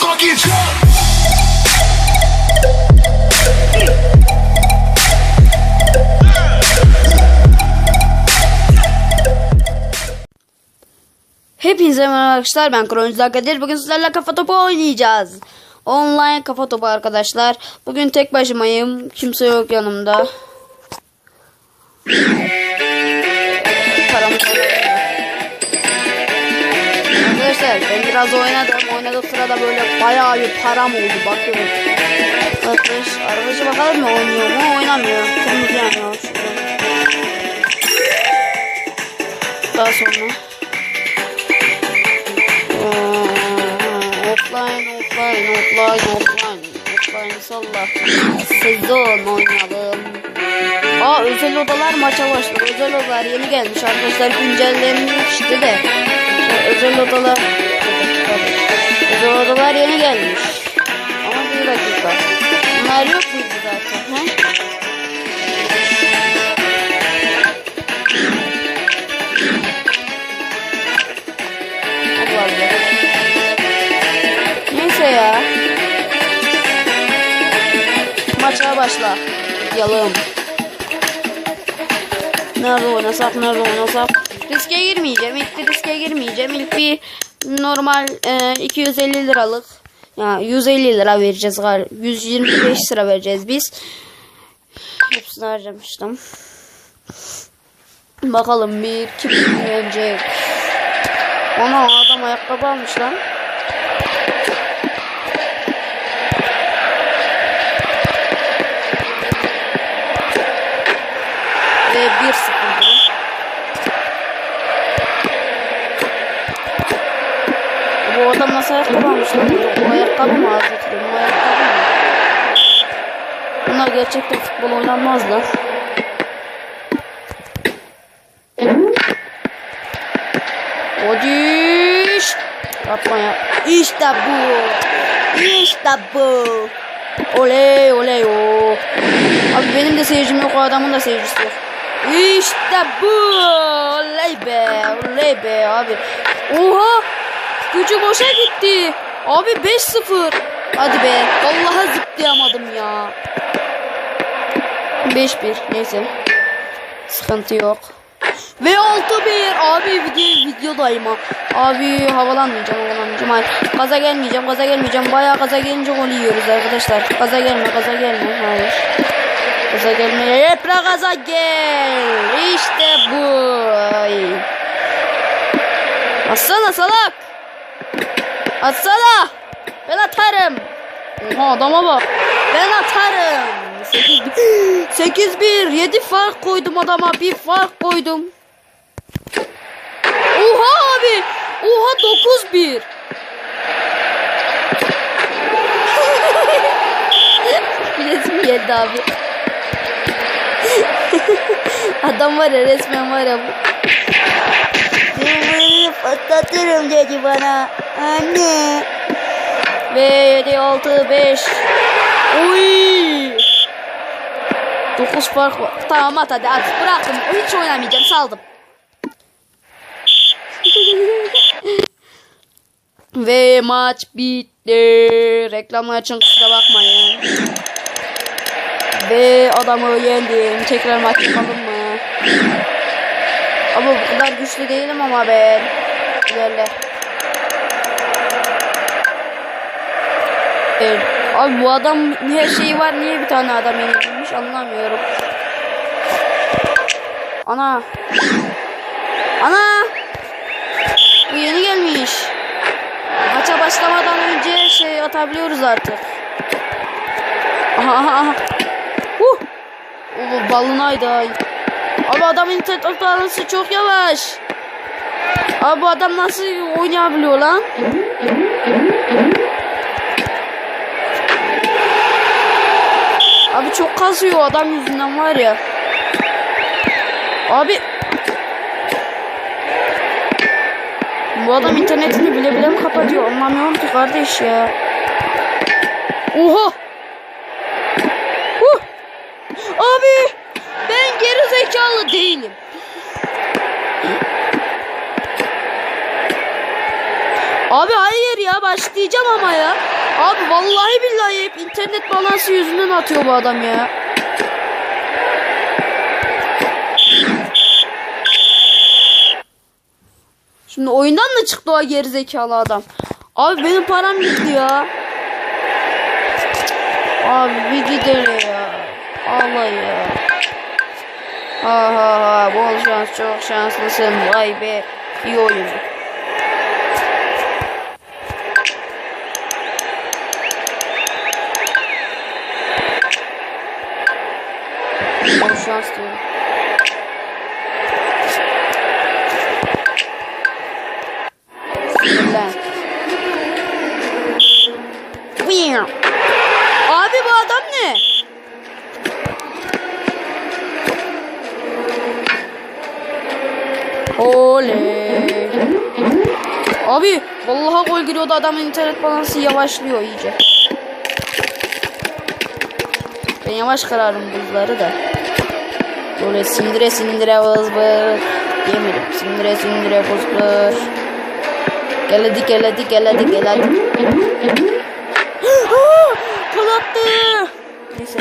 fucking drunk. Hepinize merhaba arkadaşlar ben Kronicide Kadir. Bugün sizlerle kafa topu oynayacağız. Online kafa topu arkadaşlar. Bugün tek başımayım. Kimse yok yanımda. Param Arkadaşlar ben biraz oynadım. Oynadık sırada böyle bayağı bir param oldu. Bakıyorum. Arkadaş, arkadaşa bakalım mı oynuyor mu? Oynamıyor. Kırmızı yanıyor. Şurada. Daha sonra. Ee, offline, offline, offline, offline, offline salla. Sezon oynayalım. Aa özel odalar maça başladı. Özel odalar yeni gelmiş arkadaşlar güncellenmişti de. Özel odalar özel odalar yeni gelmiş. Ama bir dakika. Bunlar yok muydu zaten? Allah. Neyse ya. Maça başla. Yalım. Nerede oynasak nerede oynasak. Riske girmeyeceğim. İlk bir riske girmeyeceğim. İlk bir normal e, 250 liralık. Ya 150 lira vereceğiz galiba. 125 lira vereceğiz biz. Hepsini harcamıştım. Bakalım bir kim yenecek. Ana adam ayakkabı almış lan. Ve 1-0 durum. Adam nasıl ayakkabı almış lan? Bu ayakkabı mı hazretli? Bu ayakkabı mı? Bunlar gerçekten futbol oynanmaz lan. Hadi. Yapma ya. İşte bu. İşte bu. Oley oley o. Abi benim de seyircim yok o adamın da seyircisi yok. İşte bu. Oley be. Oley be abi. Oha. Gücü boşa gitti. Abi 5-0. Hadi be. Vallahi zıplayamadım ya. 5-1. Neyse. Sıkıntı yok. Ve 6-1. Abi video, videodayım. Abi havalanmayacağım havalanmayacağım. Hayır. Gaza gelmeyeceğim gaza gelmeyeceğim. Bayağı gaza gelince gol yiyoruz arkadaşlar. Gaza gelme gaza gelme. Hayır. Gaza gelme. Hep gaza gel. İşte bu. Ay. Atsana salak. Atsana. Ben atarım. Oha adama bak. Ben atarım. 8-1. 8-1. 7 fark koydum adama. Bir fark koydum. Oha abi. Oha 9-1. Resim geldi abi. Adam var ya resmen var ya bu. Seni patlatırım dedi bana. Anne. Ve 7 6 5. Oy. 9 fark var. Tamam at hadi at. Bıraktım. Hiç oynamayacağım. Saldım. Ve maç bitti. Reklamlar için kusura bakmayın. Ve adamı yendim. Tekrar maç yapalım mı? Ama bu kadar güçlü değilim ama ben. İlerle. Evet. Abi bu adam her şeyi var. Niye bir tane adam yenilmiş anlamıyorum. Ana. Ana. Bu yeni gelmiş. Maça başlamadan önce şey atabiliyoruz artık. Aha. Huh. O balınaydı ay. Abi adam internet ortalaması çok yavaş. Abi bu adam nasıl oynayabiliyor lan? Abi çok kasıyor adam yüzünden var ya. Abi. Bu adam internetini bile bile mi kapatıyor? Anlamıyorum ki kardeş ya. Oha. Huh. Abi. Ben geri zekalı değilim. Abi hayır ya başlayacağım ama ya. Abi vallahi billahi hep internet balansı yüzünden atıyor bu adam ya. Şimdi oyundan mı çıktı o gerizekalı adam? Abi benim param gitti ya. Abi bir gider ya. Allah ya. Ha ha ha bol şans çok şanslısın vay be iyi oyun. Gol giriyordu adamın internet balansı yavaşlıyor iyice. Ben yavaş kararım buzları da. Böyle sindire sindire vızbır. Yemedim. Sindire sindire vızbır. Gel hadi gel hadi gel hadi gel hadi. Gol attı. Neyse.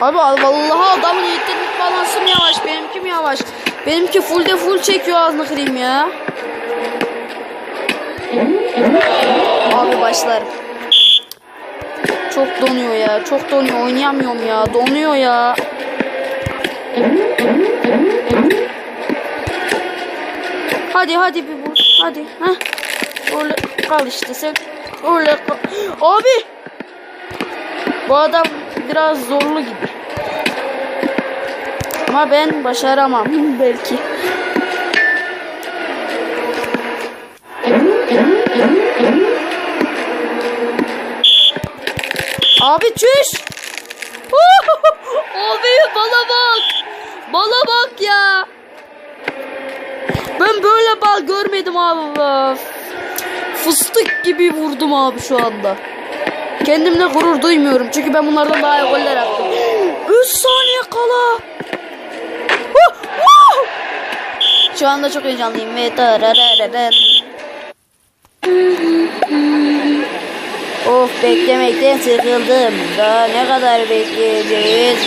Abi vallahi adamın internet balansı mı yavaş benimki mi yavaş? Benimki full de full çekiyor ağzını kırayım ya. Abi başlar. Çok donuyor ya. Çok donuyor. Oynayamıyorum ya. Donuyor ya. Hadi hadi bir vur. Hadi. Heh. Öyle kal işte sen. Öyle kal. Abi. Bu adam biraz zorlu gibi. Ama ben başaramam belki. Abi çüş. Abi bala bak. Bala bak ya. Ben böyle bal görmedim abi. Fıstık gibi vurdum abi şu anda. Kendimle gurur duymuyorum. Çünkü ben bunlardan daha iyi goller attım. 3 saniye kala. Şu anda çok heyecanlıyım ve. Of beklemekten sıkıldım. Daha ne kadar bekleyeceğiz?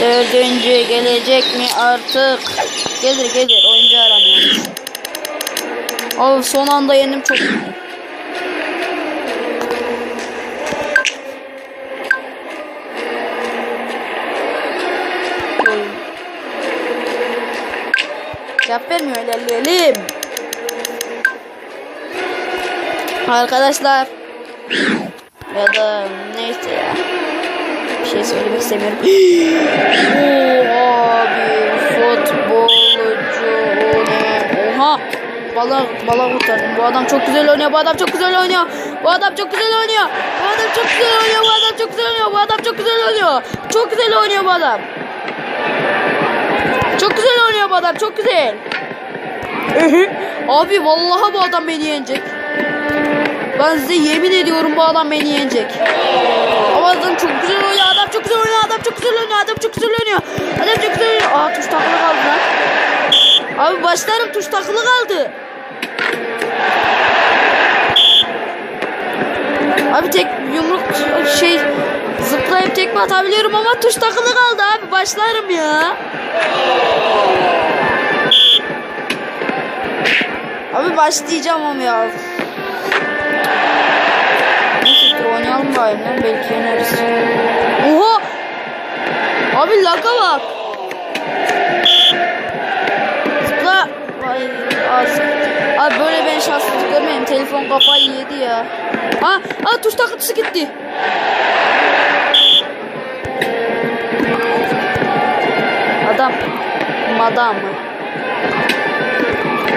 Dördüncü gelecek mi artık? Gelir gelir oyuncu aramıyor. Abi son anda yendim çok Cevap vermiyor ilerleyelim. Arkadaşlar ya da neyse ya bir şey söylemek istemiyorum. Oha bir futbolcu? Oha bala bala kurtardım. Bu adam çok güzel oynuyor. Bu adam çok güzel oynuyor. Bu adam çok güzel oynuyor. Bu adam çok güzel oynuyor. Bu adam çok güzel oynuyor. Bu adam çok güzel oynuyor. Çok güzel oynuyor bu adam. Çok güzel oynuyor bu adam. Çok güzel. Abi vallahi bu adam beni yenecek. Ben size yemin ediyorum bu adam beni yenecek. Ama adam çok güzel oynuyor. Adam çok güzel oynuyor. Adam çok güzel oynuyor. Adam çok güzel oynuyor. Adam çok güzel oynuyor. Aa tuş takılı kaldı lan. Abi başlarım tuş takılı kaldı. Abi tek yumruk şey zıplayıp tekme atabiliyorum ama tuş takılı kaldı abi. Başlarım ya. Abi başlayacağım ama ya. Neyse dur oynayalım bari lan belki yeneriz. Oha! Abi laga bak. Zıpla. Ay, az. Abi böyle ben şanssızlık görmeyeyim. Telefon kafayı yedi ya. Ha, ha tuş takıntısı gitti. Adam. Madam mı?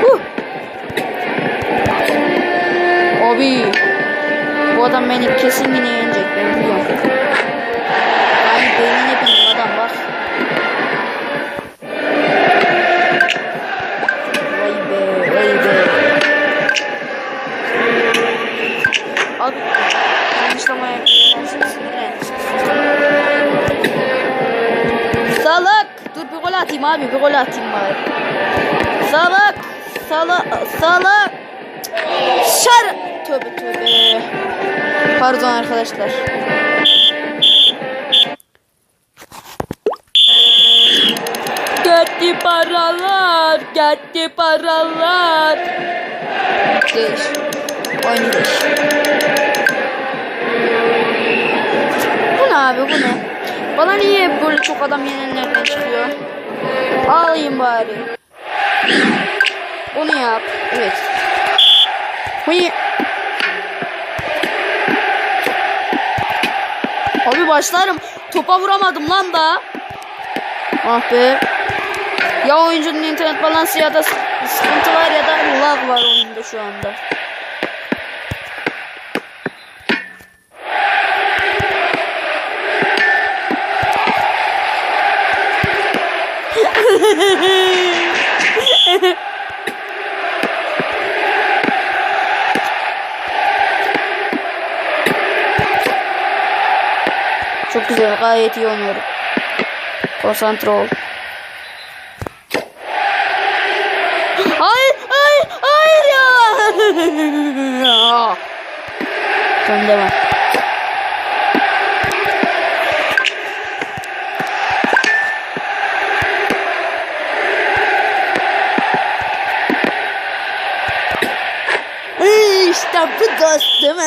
Huh. Abi. Bu adam beni kesin yine yenecek ben biliyorum. Atayım abi bir gol atayım bari. Salak. Salak. Salak. Şar. Tövbe tövbe. Pardon arkadaşlar. Gitti paralar. Gitti paralar. Değiş. Oyunu değiş. Bu ne abi bu ne? Bana niye böyle çok adam yenenlerden çıkıyor? Alayım bari. Onu yap. Evet. Huy. Abi başlarım. Topa vuramadım lan da. Ah be. Ya oyuncunun internet balansı ya da sı- sıkıntı var ya da lag var oyunda şu anda. Çok güzel, gayet iyi oynuyorum. Konsantre ol. Hayır, hayır, hayır ya. Tamam devam. İşte bu dostum.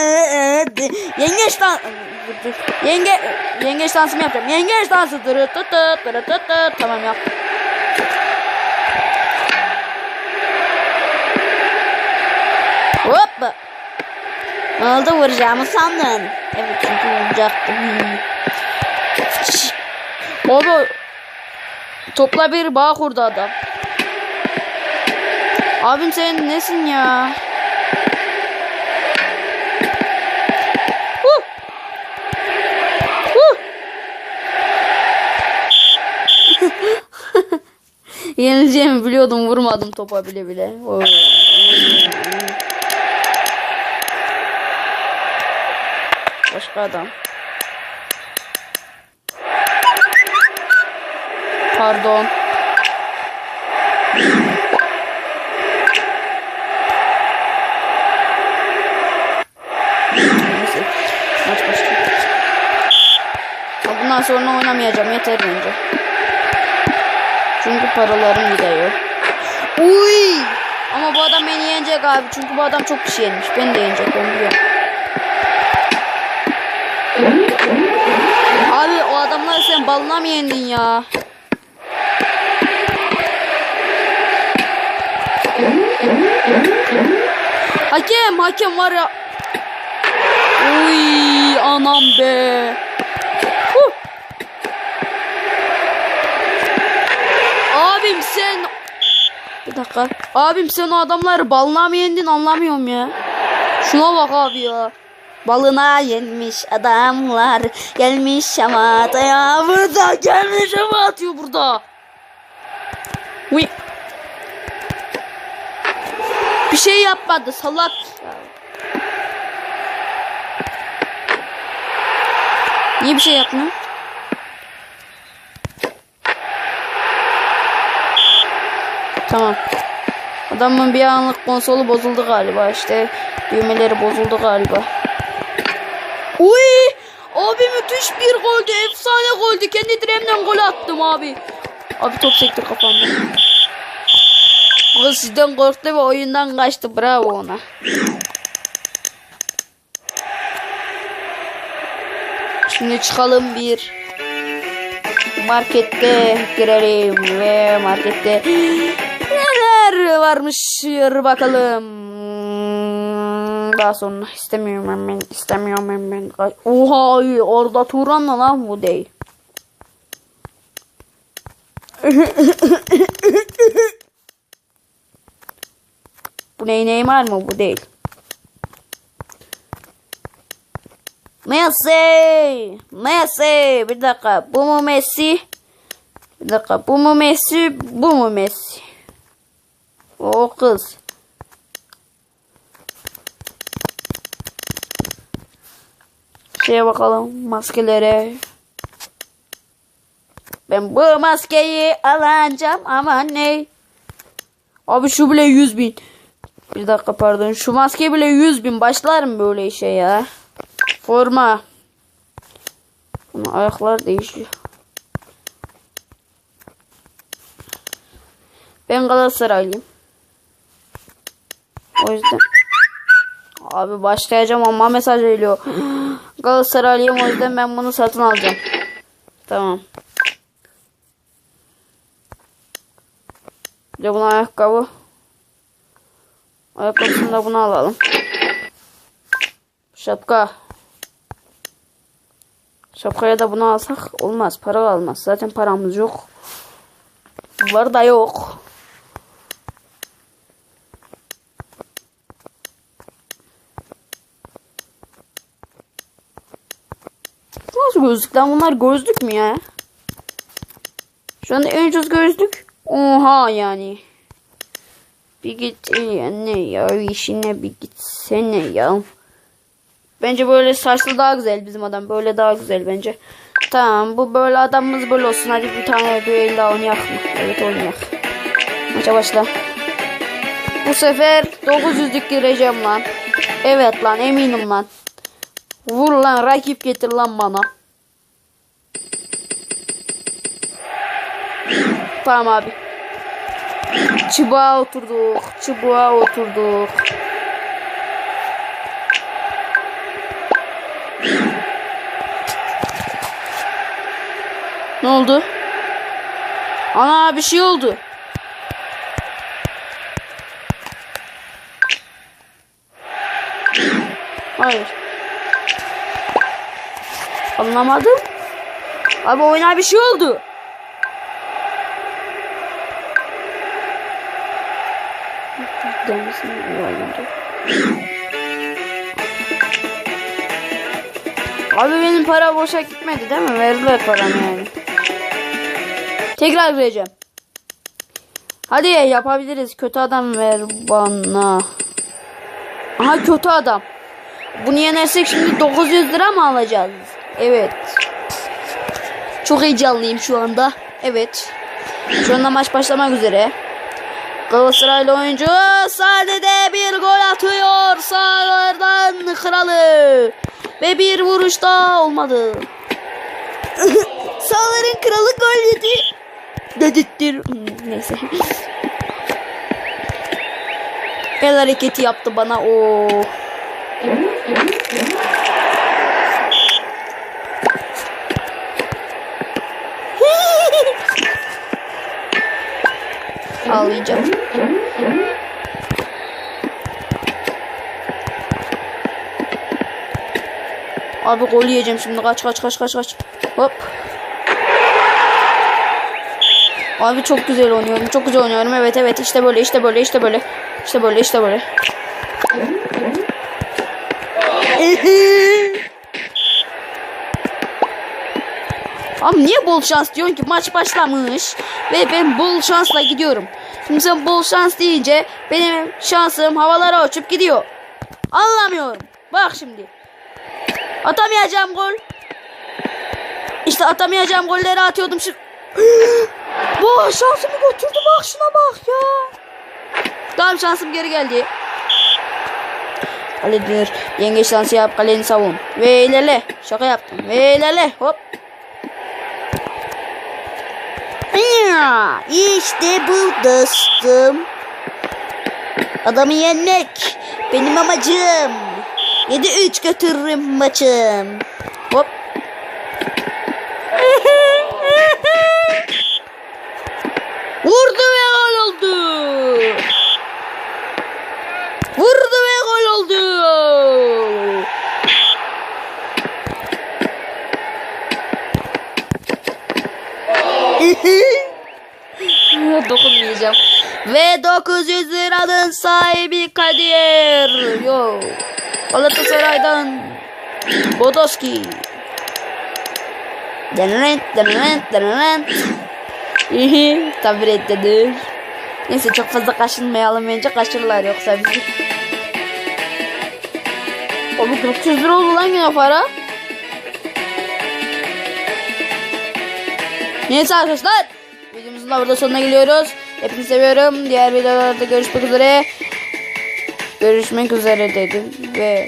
Yengeç dans... Yenge... Yengeç dansımı yapacağım. Yengeç dansı. Tırı tı tı tırı tı tı. Tamam yap. Hoppa. Ne oldu vuracağımı sandın? Evet çünkü vuracaktım. Abi topla bir bağ kurdu adam. Abim sen nesin ya? Yenileceğimi biliyordum vurmadım topa bile bile. Oy. Başka adam. Pardon. Neyse. Maç. Ha, Bundan sonra oynamayacağım yeter bence. Çünkü paralarım gidiyor. Uy! Ama bu adam beni yenecek abi. Çünkü bu adam çok kişi yenmiş. Beni de yenecek ben biliyorum. Abi o adamlar sen balına mı yendin ya? Hakem hakem var ya. Uy anam be. Sen bir dakika. Abim sen o adamları balına mı yendin anlamıyorum ya. Şuna bak abi ya. Balına yenmiş adamlar gelmiş ama ya burada gelmiş ama atıyor burada. Bir şey yapmadı salak. Niye bir şey yapmıyor? Tamam. Adamın bir anlık konsolu bozuldu galiba işte. Düğmeleri bozuldu galiba. Uy! Abi müthiş bir goldü. Efsane goldü. Kendi direğimden gol attım abi. Abi top sekti kafamda. Kız sizden korktu ve oyundan kaçtı. Bravo ona. Şimdi çıkalım bir markette girelim ve markette neler varmış bakalım. Daha sonra istemiyorum hemen istemiyorum hemen. Oha iyi, orada Turan'la lan bu değil. bu ney Neymar mı bu değil. Messi. Messi. Bir dakika. Bu mu Messi? Bir dakika. Bu mu Messi? Bu mu Messi? O kız. Şeye bakalım maskelere. Ben bu maskeyi alacağım ama ne? Abi şu bile 100 bin. Bir dakika pardon. Şu maske bile 100 bin. Başlar mı böyle işe ya? Forma. Bunun ayaklar değişiyor. Ben Galatasaraylıyım. O yüzden. Abi başlayacağım ama mesaj geliyor. Galatasaraylıyım o yüzden ben bunu satın alacağım. Tamam. Bir de buna ayakkabı. Ayakkabısını da bunu alalım. Şapka. Şapkaya da bunu alsak olmaz. Para almaz. Zaten paramız yok. Var da yok. Nasıl gözlük lan? Bunlar gözlük mü ya? Şu anda en ucuz gözlük. Oha yani. Bir git ya ne ya işine bir gitsene ya. Bence böyle saçlı daha güzel bizim adam. Böyle daha güzel bence. Tamam bu böyle adamımız böyle olsun. Hadi bir tane daha oynayak mı? Evet oynayak. Maça başla. Bu sefer 900'lük gireceğim lan. Evet lan eminim lan. Vur lan rakip getir lan bana. Tamam abi. Çubuğa oturduk. Çubuğa oturduk. Ne oldu? Ana bir şey oldu. Hayır. Anlamadım. Abi oyuna bir şey oldu. Demesin Abi benim para boşa gitmedi değil mi? Verdiler paramı yani. Tekrar gireceğim. Hadi yapabiliriz. Kötü adam ver bana. Aha kötü adam. Bunu yenersek şimdi 900 lira mı alacağız? Evet. Çok heyecanlıyım şu anda. Evet. Şu anda maç başlamak üzere. Galatasaraylı oyuncu sadede bir gol atıyor. Sağlardan kralı. Ve bir vuruşta olmadı. Sağların kralı gol yedi. Dedittir. Neyse. El hareketi yaptı bana o. Ağlayacağım. Abi gol yiyeceğim şimdi kaç kaç kaç kaç kaç. Hop. Abi çok güzel oynuyorum. Çok güzel oynuyorum. Evet evet işte böyle işte böyle işte böyle. İşte böyle işte böyle. Abi niye bol şans diyorsun ki maç başlamış ve ben bol şansla gidiyorum. Şimdi sen bol şans deyince benim şansım havalara uçup gidiyor. Anlamıyorum. Bak şimdi. Atamayacağım gol. İşte atamayacağım golleri atıyordum şu. Bu şansımı götürdü bak şuna bak ya. Tamam şansım geri geldi. Kaledir. Yengeç şansı yap. Kaleni savun. Ve ilerle. Şaka yaptım. Ve ilerle. Hop. İşte bu dostum. Adamı yenmek. Benim amacım. 7-3 götürürüm maçım. Hop. Vurdu ve gol oldu. Vurdu ve gol oldu. Dokunmayacağım. Ve 900 liranın sahibi Kadir. Yo. Galatasaray'dan Bodoski. Denenen, denenen, denenen. İyi, tabi reddedir. Neyse çok fazla kaşınmayalım bence kaşırlar yoksa bizi. Abi 400 lira oldu lan yine para. Neyse arkadaşlar. Videomuzun da burada sonuna geliyoruz. Hepinizi seviyorum. Diğer videolarda görüşmek üzere. Görüşmek üzere dedim ve